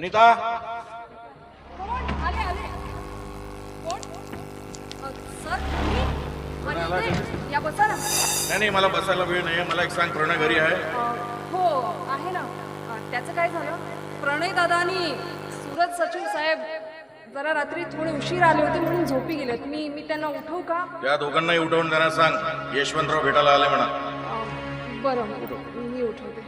अनिता? नाही नाही मला बसायला वेळ नाही मला एक सांग प्रणय घरी आहे? हो आहे ना. अ, त्याचं काय झालं? प्रणय दादा आणि सुरज सचिव साहेब जरा रात्री थोडे उशीर आले होते म्हणून झोपी गेलेत मी मी त्यांना उठवू का? त्या दोघांनाही उठवून त्यांना सांग. यशवंतराव भेटायला आले म्हणा. अ, बरं मी उठवते.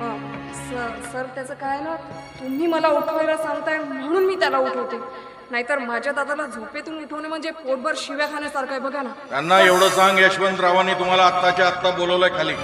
अ, सर सर त्याचं काय ना तुम्ही मला उठवायला सांगताय म्हणून मी त्याला उठवते. नाहीतर माझ्या दादाला झोपेतून उठवणे म्हणजे पोटभर शिव्या खाण्यासारखं आहे बघा ना. त्यांना एवढं सांग यशवंतरावांनी तुम्हाला आत्ताच्या आत्ता बोलवलंय खाली.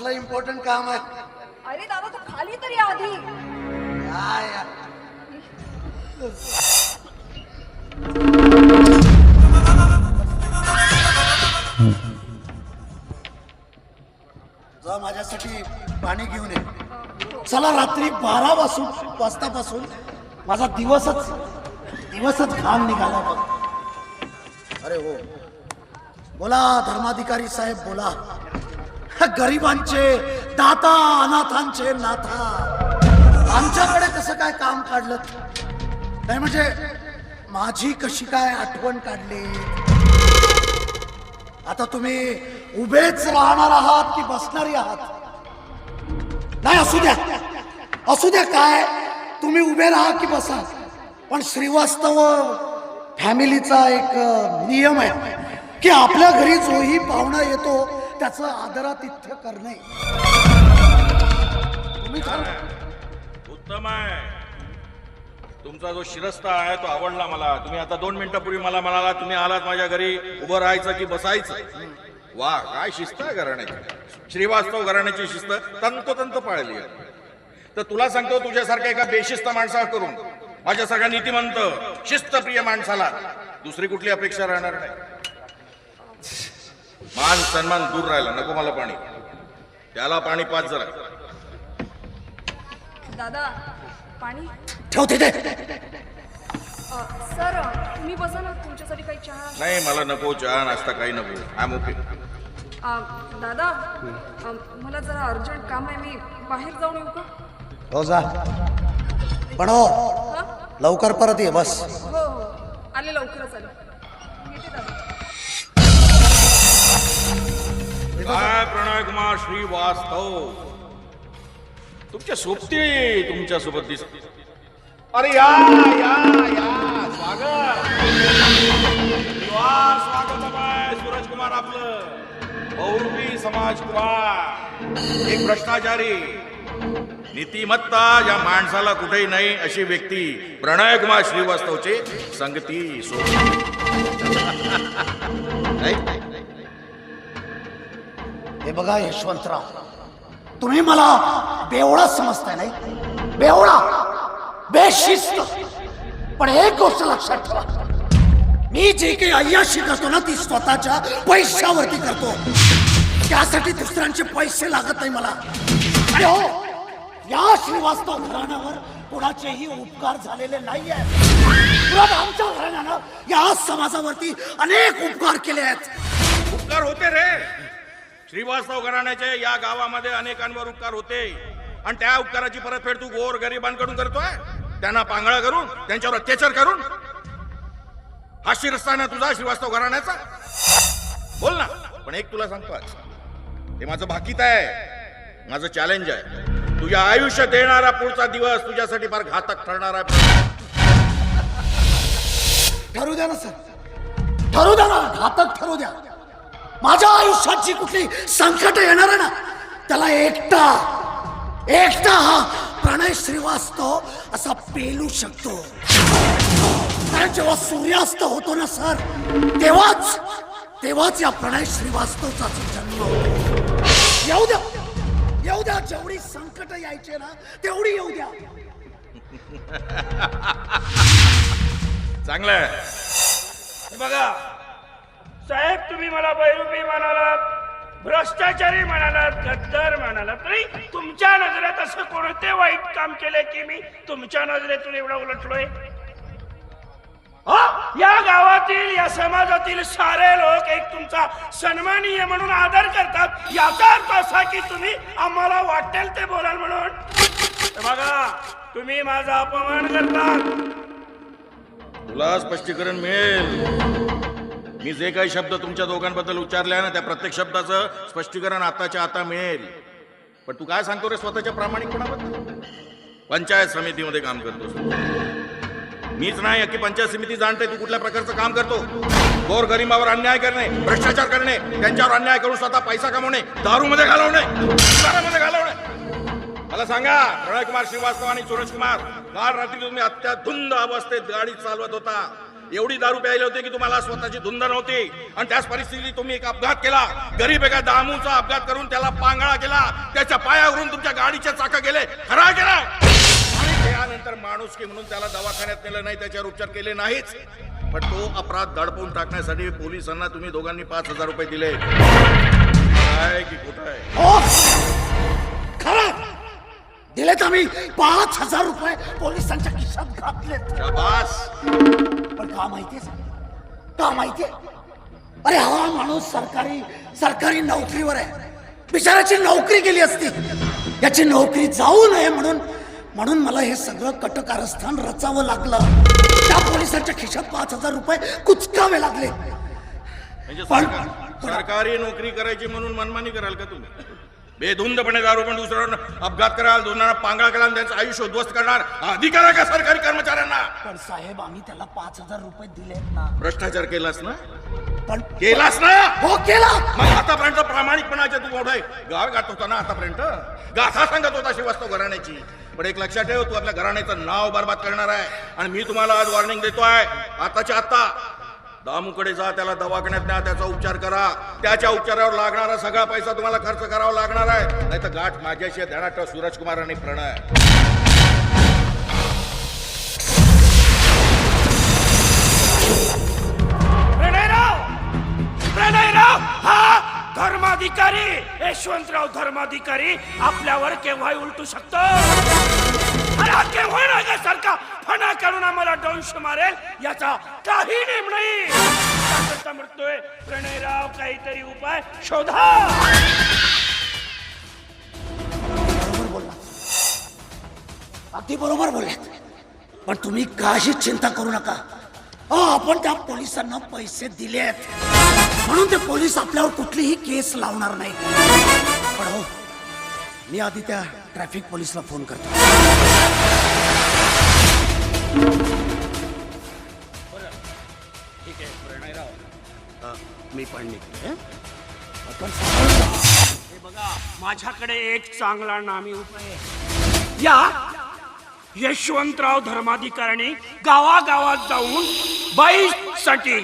कसलं इम्पॉर्टंट काम आहे. अरे दादा तू खाली तरी आधी. काय? जा माझ्यासाठी पाणी घेऊन ये. चला रात्री बारा वाजून वाजतापासून माझा दिवसच दिवसच घाम निघाला बघ. अरे हो. बोला धर्माधिकारी साहेब बोला. गरिबांचे दाता अनाथांचे नाथा आमच्याकडे कसं काय काम काढलं? नाही म्हणजे माझी कशी काय आठवण काढली? आता तुम्ही उभेच राहणार आहात की बसणारी आहात? नाही असू द्या. असू द्या काय? तुम्ही उभे राहा की बसा. पण श्रीवास्तव फॅमिलीचा एक नियम आहे की आपल्या घरी जोही पाहुणा येतो त्याचं आदरातिथ्य करणे. तुम्ही उत्तम आहे. तुमचा जो शिरस्ता आहे तो आवडला मला. तुम्ही आता दोन मिनिटापूर्वी मला म्हणाला तुम्ही आलात माझ्या घरी उभं राहायचं की बसायचं? वा काय शिस्त आहे घराण्याची. श्रीवास्तव घराण्याची शिस्त तंतोतंत पाळली आहे. तर तुला सांगतो तुझ्यासारख्या एका बेशिस्त माणसाकडून माझ्यासारख्या नीतिमंत शिस्तप्रिय माणसाला दुसरी कुठली अपेक्षा राहणार नाही? मान सन्मान दूर राहिला नको मला पाणी. त्याला पाणी पाच जरा. दादा पाणी? ठेवते सर तुम्ही बसा ना तुमच्यासाठी काही चहा. नाही मला नको चहा नाश्ता काही नको. आय एम ओके दादा अ, मला जरा अर्जंट काम आहे मी बाहेर जाऊन येऊ का? हो जा. पण हो हा? लवकर परत ये बस. हो हो. आले लवकरच आले. येते दादा. श्रीवास्तव. तुमच्या सोबती तुमच्यासोबत दिस अरे या या या स्वागत. स्वागत आहे सूरज कुमार आपलं. बहुरूपी समाज कुमार. एक भ्रष्टाचारी. नीतिमत्ता या माणसाला कुठेही नाही अशी व्यक्ती प्रणय कुमार श्रीवास्तवचे संगती सोबत. नाही? हे बघा यशवंतराव तुम्ही मला बेवळा समजताय नाही? बेवळा बेशिस्त. पण एक गोष्ट लक्षात ठेवा. मी जे काही अय्याशी करतो ना ती स्वतःच्या पैशावरती करतो. त्यासाठी दुसऱ्यांचे पैसे लागत नाही मला. आणि हो या श्रीवास्तव घराण्यावर कोणाचेही उपकार झालेले नाही आहेत उलट आमच्या घराण्यानं या समाजावरती अनेक उपकार केले आहेत. उपकार होते रे. श्रीवास्तव घराण्याचे या गावामध्ये अनेकांवर उपकार होते. आणि त्या उपकाराची परतफेड तू गोर गरिबांकडून करतोय. त्यांना पांगळा करून त्यांच्यावर अत्याचार करून. हा शिरस्ता ना तुझा श्रीवास्तव घराण्याचा. बोल ना. पण एक तुला सांगतो आज. हे माझं भाकीत आहे. माझं चॅलेंज आहे. तुझ्या आयुष्यात येणारा पुढचा दिवस तुझ्यासाठी फार घातक ठरणार आहे. ठरू द्या ना सर. ठरू द्या ना. घातक ठरू द्या. माझ्या आयुष्यात जी कुठली संकट येणार आहे ना त्याला एकटा एकटा हा प्रणय श्रीवास्तव असा पेलू शकतो. कारण जेव्हा सूर्यास्त होतो ना सर तेव्हाच तेव्हाच या प्रणय श्रीवास्तवचा जन्म होतो. येऊ द्या येऊ द्या जेवढी संकट यायचे ना तेवढी येऊ द्या. चांगलं आहे बघा साहेब तुम्ही मला बैरूपी म्हणालात भ्रष्टाचारी म्हणालात गद्दार म्हणालात. तरी तुमच्या नजरेत असं कोणते वाईट काम केले की मी तुमच्या नजरेतून एवढा उलटलोय? या गावातील या समाजातील सारे लोक एक तुमचा सन्मानीय म्हणून आदर करतात. याचा अर्थ असा की तुम्ही आम्हाला वाटेल ते बोलाल म्हणून. बघा तुम्ही माझा अपमान करतात. तुला स्पष्टीकरण मिळेल. मी जे काही शब्द तुमच्या दोघांबद्दल उच्चारले आहे ना त्या प्रत्येक शब्दाचं स्पष्टीकरण आताच्या आता मिळेल. पण तू काय सांगतो रे स्वतःच्या प्रामाणिकपणाबद्दल पंचायत समितीमध्ये काम करतो मीच नाही की पंचायत समिती जाणते तू कुठल्या प्रकारचं काम करतो? गोर गरिबावर अन्याय करणे भ्रष्टाचार करणे त्यांच्यावर अन्याय करून स्वतः पैसा कमवणे दारूमध्ये घालवणे दारूमध्ये घालवणे. मला सांगा प्रणय कुमार श्रीवास्तव आणि सूरज कुमार काल रात्री तुम्ही अत्याधुंद अवस्थेत गाडी चालवत होता. एवढी दारू प्यायली होती की तुम्हाला स्वतःची धुंद नव्हती. आणि त्याच परिस्थितीत तुम्ही एक अपघात केला. गरीब एका दामूचा अपघात करून त्याला पांगळा केला. त्याच्या पायावरून तुमच्या गाडीच्या चाका गेले खरा केला. आणि त्यानंतर माणूस की म्हणून त्याला दवाखान्यात नेलं नाही त्याच्यावर उपचार केले नाहीच. पण तो अपराध दडपून टाकण्यासाठी पोलिसांना तुम्ही दोघांनी पाच हजार रुपये दिले. काय की कुठं आहे? हो. दिलेत आम्ही. पाच हजार रुपये पोलिसांच्या खिशात घातलेत. शाबास. पण का माहितीये का माहितीये अरे हा माणूस सरकारी सरकारी नोकरीवर आहे. बिचाराची नोकरी गेली असती. याची नोकरी जाऊ नये म्हणून म्हणून मला हे सगळं कटकारस्थान रचावं लागलं. त्या पोलिसांच्या खिशात पाच हजार रुपये कुचकावे लागले. म्हणजे पण- सरकारी नोकरी करायची म्हणून मनमानी कराल का तुम्ही? बेधुंदपणे दारू पण दुसऱ्यावर अपघात कराल दोनांना पांगळा कराल आणि त्यांचं आयुष्य उद्ध्वस्त करणार. हा अधिकार आहे का सरकारी कर्मचाऱ्यांना? पण साहेब आम्ही त्याला पाच हजार रुपये दिलेत ना. भ्रष्टाचार केलास ना? पण केलास ना? हो केला. मग आतापर्यंत प्रामाणिकपणाचे तू मोठा आहे गाव गात होता ना आतापर्यंत? गाथा सांगत होता श्रीवास्तव घराण्याची. पण एक लक्षात ठेव तू आपल्या घराण्याचं नाव बरबाद करणार आहे. आणि मी तुम्हाला आज वॉर्निंग देतोय आताच्या आता दामूकडे जा त्याला दवाखान्यात न्या त्याचा उपचार करा. त्याच्या उपचारावर लागणारा सगळा पैसा तुम्हाला खर्च करावा लागणार आहे. नाही तर गाठ माझ्याशी आहे. ध्यानात सूरज कुमार आणि प्रणय. प्रणयराव! प्रणयराव! हा! धर्माधिकारी! यशवंतराव धर्माधिकारी आपल्यावर केव्हाही उलटू शकतो. अरे सारखा फणा काढून आम्हाला दंश मारेल याचा काही नेम नाही. त्याकरता प्रणयराव काहीतरी उपाय शोधा. बरोबर बोलला. अगदी बरोबर बोललात. पण तुम्ही काहीच चिंता करू नका. अहो आपण त्या पोलिसांना पैसे दिले आहेत म्हणून ते पोलीस आपल्यावर कुठलीही केस लावणार नाही पण हो मी आधी त्या ट्रॅफिक पोलिसला फोन करतो. ठीक आहे प्रणयराव मी पण निघतो आपण. हे बघा माझ्याकडे एक चांगला नामी उपाय आहे. या यशवंतराव धर्माधिकाऱ्यांनी गावागावात जाऊन बाईसाठी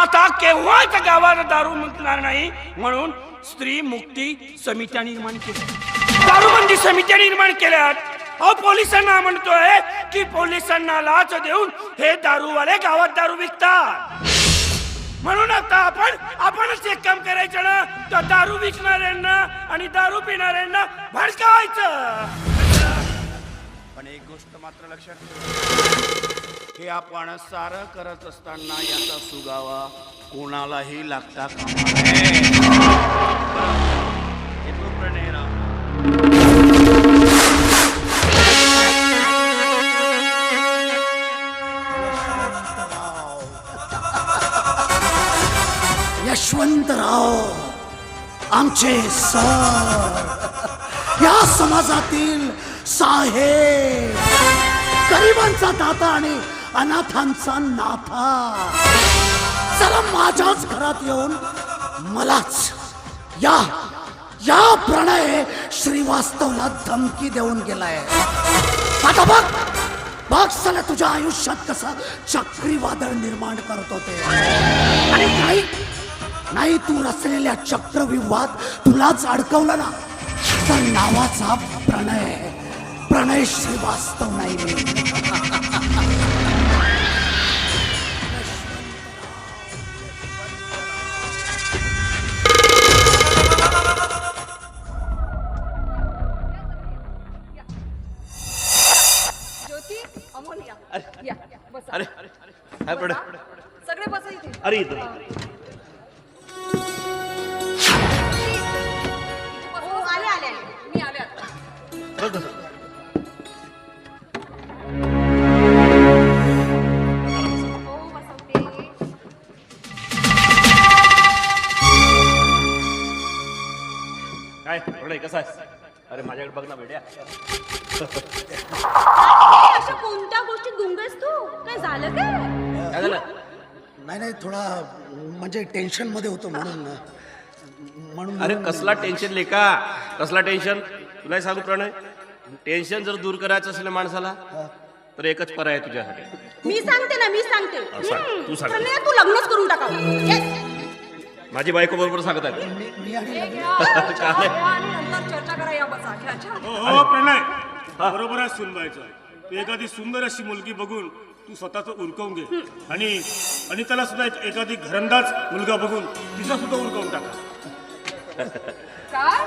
आता केव्हा त्या गावात दारू मुकणार नाही म्हणून स्त्री मुक्ती समित्या निर्माण केल्या दारूबंदी समित्या निर्माण केल्यात. अहो पोलिसांना म्हणतोय की पोलिसांना लाच देऊन हे दारूवाले गावात दारू विकतात. म्हणून आता आपण आपणच एक काम करायचं ना? तर दारू विकणाऱ्यांना आणि दारू पिणाऱ्यांना भडकावायचं. पण एक गोष्ट मात्र लक्षात ठेवा. हे आपण सारं करत असताना याचा सुगावा कोणालाही लागता कामा नये. आमचे सर. या समाजातील साहेब गरिबांचा दाता आणि अनाथांचा नाथा. चला माझ्याच घरात येऊन मलाच या या प्रणय श्रीवास्तवला धमकी देऊन गेलाय. आता बघ बघ चला तुझ्या आयुष्यात कसं चक्रीवादळ निर्माण करत होते. आणि काही नाही तू रचलेल्या चक्रविवाद तुलाच अडकवलं ना तर नावाचा प्रणय प्रणय श्रीवास्तव नाही. अरे अरे अरे. अरे अरे अरे अरे अरे अरे अरे काय? प्रणय कसा आहे? अरे माझ्याकडे बघ ना बेड्या. अशा कोणत्या गोष्टीत गुंगस तू? काय झालं काय? काय झालं? नाही नाही थोडा म्हणजे टेन्शनमध्ये होतो म्हणून. म्हणून अरे कसला टेन्शन लेका? कसला टेन्शन? तुला सांगू प्रणय? टेन्शन जर दूर करायचं असेल ना माणसाला तर एकच पर्याय आहे तुझ्यासाठी. मी सांगते ना मी सांगते. सांग, हम्म. तू सांग. प्रणय, तू लग्नच करून Yes. माझी बायको बरोबर सांगत आहे मी मी आणि हे चर्चा करा या बसा. घ्या. हो हो, प्रणय बरोबर आहे सुनबायचं तू एखादी सुंदर अशी मुलगी बघून तू स्वतःच उरकवून घे. आणि आणि त्याला सुद्धा एक- एखादी घरंदाज मुलगा बघून तिचा सुद्धा उरकवून टाका. काय?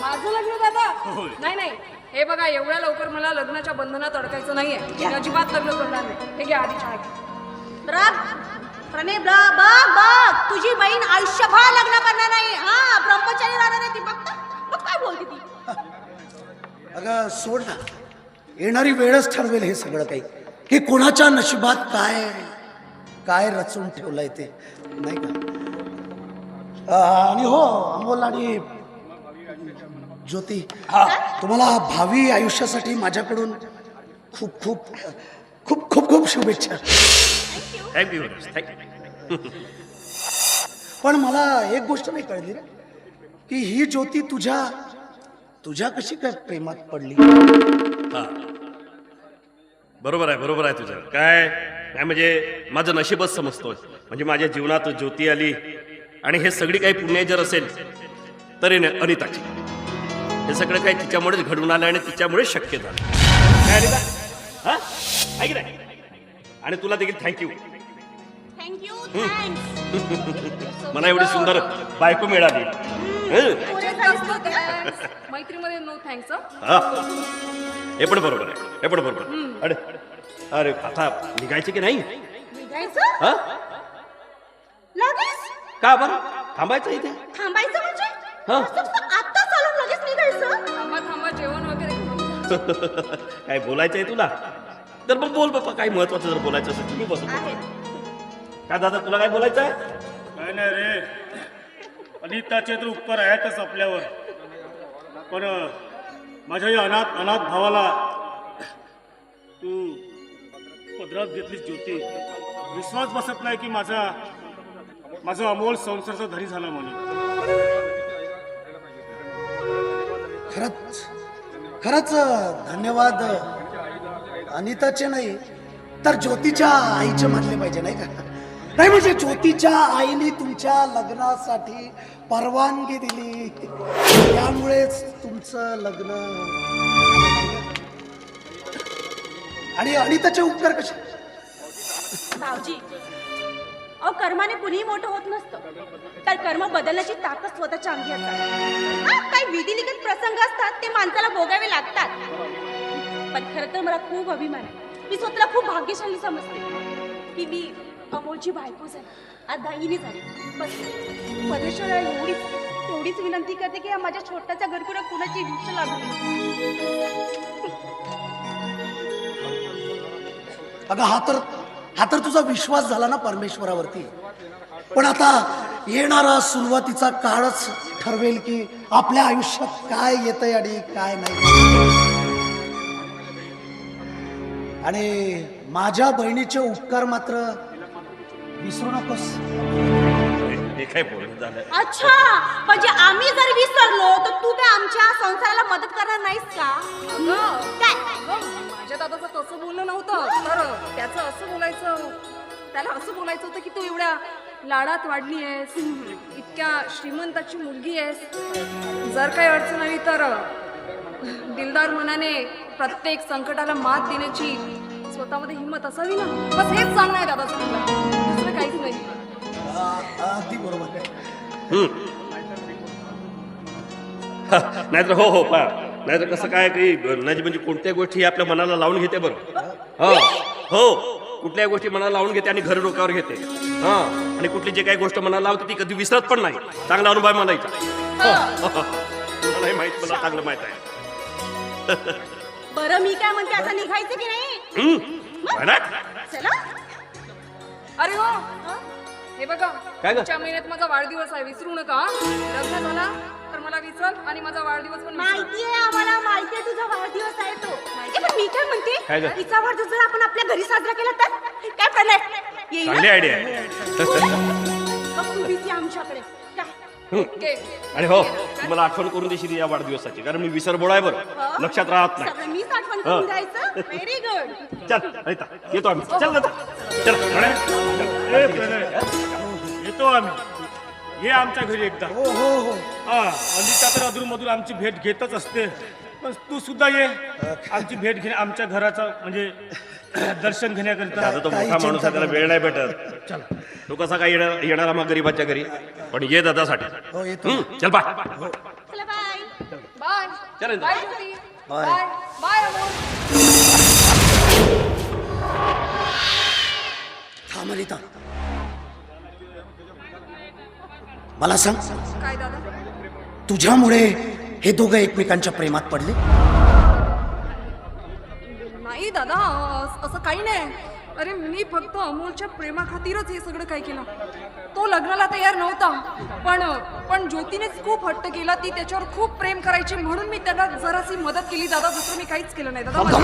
माझं लग्न दादा? होय. नाही नाही. हे बघा एवढ्या लवकर मला लग्नाच्या बंधनात अडकायचं नाहीये. मी अजिबात लग्न करणार नाही. हे घ्या आधी. चहा घ्या बघ बघ तुझी बहीण आयुष्यभर लग्न करणार नाही. हा ब्रह्मचारी राहणार आहे ती बघ बघ काय बोलते ती. अगं सोड ना. येणारी वेळच ठरवेल हे सगळं काही. हे कोणाच्या नशिबात काय? काय रचून ठेवलंय ते? नाही का? आणि हो अमोल आणि ज्योती तुम्हाला भावी आयुष्यासाठी माझ्याकडून खूप खूप खूप खूप खूप शुभेच्छा. थँक्यू थँक्यू पण मला एक गोष्ट नाही कळली रे की ही ज्योती तुझ्या तुझ्या कशी काय प्रेमात पडली? बरोबर आहे बरोबर आहे तुझं. काय काय म्हणजे माझं नशीबच समजतोय. म्हणजे माझ्या जीवनात ज्योती आली आणि हे सगळी काही पुण्य जर असेल तर अनिताची. हे सगळं काही तिच्यामुळेच घडून आलं आणि तिच्यामुळेच शक्य झालं. हा? ऐक आणि तुला देखील थँक्यू थँक्यू थँक्स मला एवढी सुंदर बायको मिळाली. हं? जास्त thanks. मैत्रीमध्ये नो थँक्स पण बरोबर आहे. हे पण बरोबर अरे अरे आता निघायचे की नाही? हा? का बरं? थांबायचं इथे? थांबायचं म्हणजे? असं? आत्ता चालून लगेच निघायचं थांबा थांबा जेवण वगैरे करून जा. काय बोलायचंय तुला? तर मग बोल बाप्पा काय महत्वाचं जर बोलायचं असेल तुम्ही बस आहे. का दादा तुला काय बोलायचं आहे? काय नाही रे. अनिताचे तर उपकार आहेतच आपल्यावर. पण अं, माझ्या या अनाथ अनाथ भावाला तू पदरात घेतलीस ज्योती. विश्वास बसत नाही की माझा माझा अमोल संसाराचा धरी झाला म्हणून. खरंच खरंच धन्यवाद. अनिताचे नाही तर ज्योतीच्या आईचे म्हटले पाहिजे नाही का? नाही म्हणजे ज्योतीच्या आईने तुमच्या लग्नासाठी परवानगी दिली. त्यामुळेच तुमचं लग्न आणि अनिताचे उपकार कसे? अ अहो कर्माने कुणीही मोठं होत नसतं. तर कर्म बदलण्याची ताकद स्वतःच्या अंगी असतात काही विधिलिखित प्रसंग असतात ते माणसाला भोगावे लागतात. पण खरं तर मला खूप अभिमान आहे. मी स्वतःला खूप भाग्यशाली समजते की मी अमोलची बायको झाली आज दागिनी झाली. बस. परमेश्वराला एवढीच एवढीच विनंती करते की या माझ्या छोट्याच्या घरकुला कुणाची हिंसा लागू अगं हा तर हा तर तुझा विश्वास झाला ना परमेश्वरावरती. पण आता येणारा सुरुवातीचा काळच ठरवेल की आपल्या आयुष्यात काय येतंय आणि काय नाही. आणि माझ्या बहिणीचे उपकार मात्र विसरू नकोस. हे काय बोलणं झालं अच्छा म्हणजे आम्ही जर विसरलो तर तू काय आमच्या संसाराला मदत करणार नाहीस का? काय? माझ्या दादाचं तसं बोलणं नव्हतं. तर त्याचं असं बोलायचं त्याला असं बोलायचं होतं की तू एवढ्या लाडात वाढली आहेस इतक्या श्रीमंताची मुलगी आहेस. जर काही अडचण आली तर दिलदार मनाने प्रत्येक संकटाला मात देण्याची स्वतःमध्ये हिंमत असावी ना? बस हेच सांगणं आहे दादाचं तुला दुसरं काहीच नाही. आ- अगदी बरोबर. आहे नाहीतर हो हो पा नाहीतर कसं काय की नाही म्हणजे कोणत्या गोष्टी आपल्या मनाला लावून घेते बरं. हो. हो. कुठल्याही गोष्टी मनाला लावून घेते आणि घर डोक्यावर घेते. हा. आणि कुठली जे काही गोष्ट मनाला लावते ती कधी विसरत पण नाही. चांगला अनुभव मला इथं. माहीत मला चांगलं माहीत आहे. बरं मी काय म्हणते आता निघायचं की नाही? हम्म. चला. अरे हो. हे बघा काय ग? पुढच्या महिन्यात माझा वाढदिवस आहे विसरू नका लग्न झाला तर मला विसरल आणि माझा वाढदिवस पण विसरल. माहितीये आम्हाला माहितीये तुझा वाढदिवस आहे तो ए, पण मी काय काय म्हणते? तिचा वाढदिवस जर आपण आपल्या घरी साजरा केला तर काय प्रणय येईल चांगली ना? आयडिया आहे मग तू busy आमच्याकडे. आणि हो तू मला आठवण करून देशील या वाढदिवसाची कारण मी विसरबोळ आहे बरं. लक्षात राहत नाही. सगळं मीच आठवण करून द्यायचं. व्हेरी गुड चल अनिता येतो आम्ही. चल ना चल. प्रणय. ए, प्रणय. येतो आम्ही. ये आमच्या घरी एकदा. हो हो हो. हा अनिता तर अधून मधून आमची भेट घेतच असते. पण तू सुद्धा ये. आमची भेट घे आमच्या घराचं म्हणजे दर्शन घेण्याकरिता दादा तो मोठा माणूस आहे त्याला वेळ नाही भेटत. तो कसा काय येणार येणार मग गरीबाच्या घरी? पण ये दादासाठी. हो येतो. चल बाय चला बाय. बाय. चल bye Jyoti bye. Bye. Bye Amol. थांब अनिता. मला सांग काय दादा? तुझ्यामुळे हे दोघं एकमेकांच्या प्रेमात पडले? अस- असं काही नाही. अरे मी फक्त अमोलच्या प्रेमाखातीरच हे सगळं काय केलं. तो लग्नाला तयार नव्हता. पण पण ज्योतीनेच खूप हट्ट केला. ती त्याच्यावर खूप प्रेम करायची म्हणून मी त्याला जराशी मदत केली. दादा दुसरं मी काहीच केलं नाही. दादा का?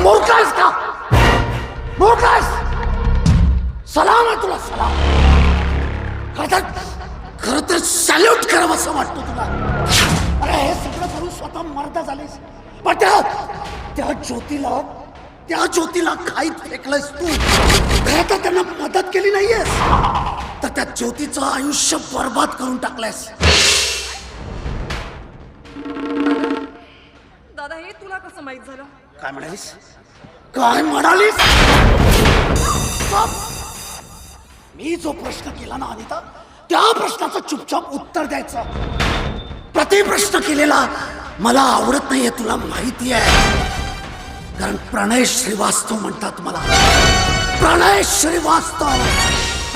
सलाम आहे तुला सलाम. खरं तर खरं तर सॅल्यूट करावं असं वाटतं तुला. अरे हे सगळं करून स्वतः मर्द झालीस. पण त्या त्या ज्योतीला त्या ज्योतीला खाईत फेकलंस तू. तर त्यांना मदत केली नाहीयेस. तर त्या ज्योतीचं आयुष्य बर्बाद करून टाकलंयस. दादा हे तुला कसं माहीत झालं? काय म्हणालीस? काय म्हणालीस. मी जो प्रश्न केला ना अनिता त्या प्रश्नाचं चुपचाप उत्तर द्यायचं. प्रतिप्रश्न केलेला मला आवडत नाहीये तुला माहिती आहे कारण प्रणय श्रीवास्तव म्हणतात मला प्रणय श्रीवास्तव.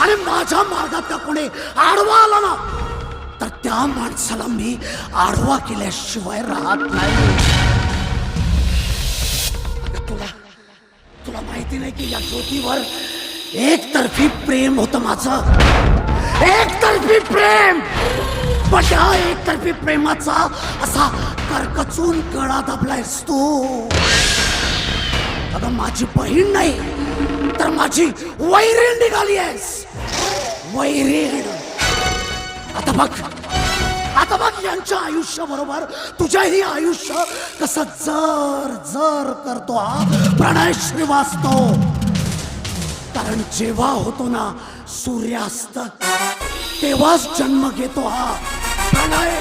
आणि माझ्या मार्गात त्या कोणी आडवा आला ना तर त्या माणसाला मी आडवा केल्याशिवाय राहत नाही. तुला तुला माहिती नाही की या ज्योतीवर एकतर्फी प्रेम होतं माझं? एकतर्फी प्रेम! पण त्या एकतर्फी प्रेमाचा असा करकचून गळा दाबलायस तू. अगं माझी बहीण नाही तर माझी वैरीण निघाली आहेस. वैरीण. आता बघ आता बघ यांच्या आयुष्याबरोबर तुझ्याही आयुष्य कसं जर जर करतो हा प्रणय श्रीवास्तव. कारण जेव्हा होतो ना सूर्यास्त तेव्हाच जन्म घेतो हा प्रणय.